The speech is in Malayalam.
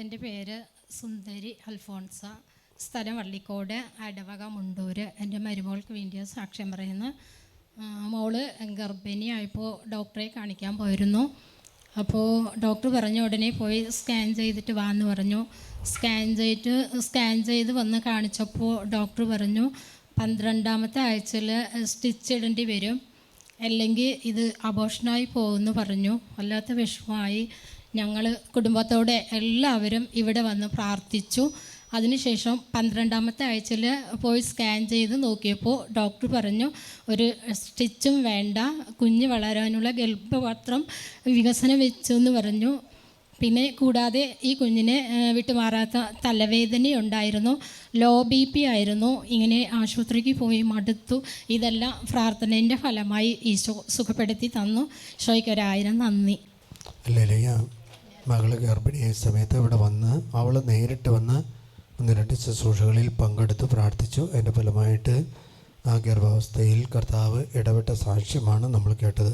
എന്റെ പേര് സുന്ദരി അൽഫോൺസ. സ്ഥലം വള്ളിക്കോട് അടവക മുണ്ടൂർ എന്റെ മരുമോൾക്ക് വേണ്ടിയ സാക്ഷ്യം പറയുന്നു മോൾ ഗർഭിണിയായപ്പോൾ ഡോക്ടറെ കാണിക്കാൻ പോയിരുന്നു. അപ്പോൾ ഡോക്ടർ പറഞ്ഞ ഉടനെ പോയി സ്കാൻ ചെയ്തിട്ട് വാ എന്ന് പറഞ്ഞു. സ്കാൻ ചെയ്തിട്ട് സ്കാൻ ചെയ്ത് വന്ന് കാണിച്ചപ്പോൾ ഡോക്ടർ പറഞ്ഞു പന്ത്രണ്ടാമത്തെ ആഴ്ചയിൽ സ്റ്റിച്ച് ഇടേണ്ടി വരും. അല്ലെങ്കിൽ ഇത് അബോഷനായി പോകുമെന്ന് പറഞ്ഞു. വല്ലാത്ത വിഷമമായി. ഞങ്ങൾ കുടുംബത്തോടെ എല്ലാവരും ഇവിടെ വന്ന് പ്രാർത്ഥിച്ചു. അതിനുശേഷം പന്ത്രണ്ടാമത്തെ ആഴ്ചയിൽ പോയി സ്കാൻ ചെയ്ത് നോക്കിയപ്പോൾ ഡോക്ടർ പറഞ്ഞു ഒരു സ്റ്റിച്ചും വേണ്ട കുഞ്ഞ് വളരാനുള്ള ഗർഭപാത്രം വികസനം വെച്ചു എന്ന് പറഞ്ഞു. പിന്നെ കൂടാതെ ഈ കുഞ്ഞിനെ വിട്ടുമാറാത്ത വിട്ടുമാറാത്ത തലവേദനയുണ്ടായിരുന്നു ലോ ബി പി ആയിരുന്നു. ഇങ്ങനെ ആശുപത്രിക്ക് പോയി മടുത്തു. ഇതെല്ലാം പ്രാർത്ഥനേന്റെ ഫലമായി ഈശോ സുഖപ്പെടുത്തി തന്നു. ഈശോയ്ക്ക് ഒരായിരം നന്ദി. മകൾ ഗർഭിണിയായ സമയത്ത് ഇവിടെ വന്ന് അവൾ നേരിട്ട് വന്ന് ഒന്ന് രണ്ട് ശുശ്രൂഷകളിൽ പങ്കെടുത്ത് പ്രാർത്ഥിച്ചു. അതിന്റെ ഫലമായിട്ട് ആ ഗർഭാവസ്ഥയിൽ കർത്താവ് ഇടപെട്ട സാക്ഷ്യമാണ് നമ്മൾ കേട്ടത്.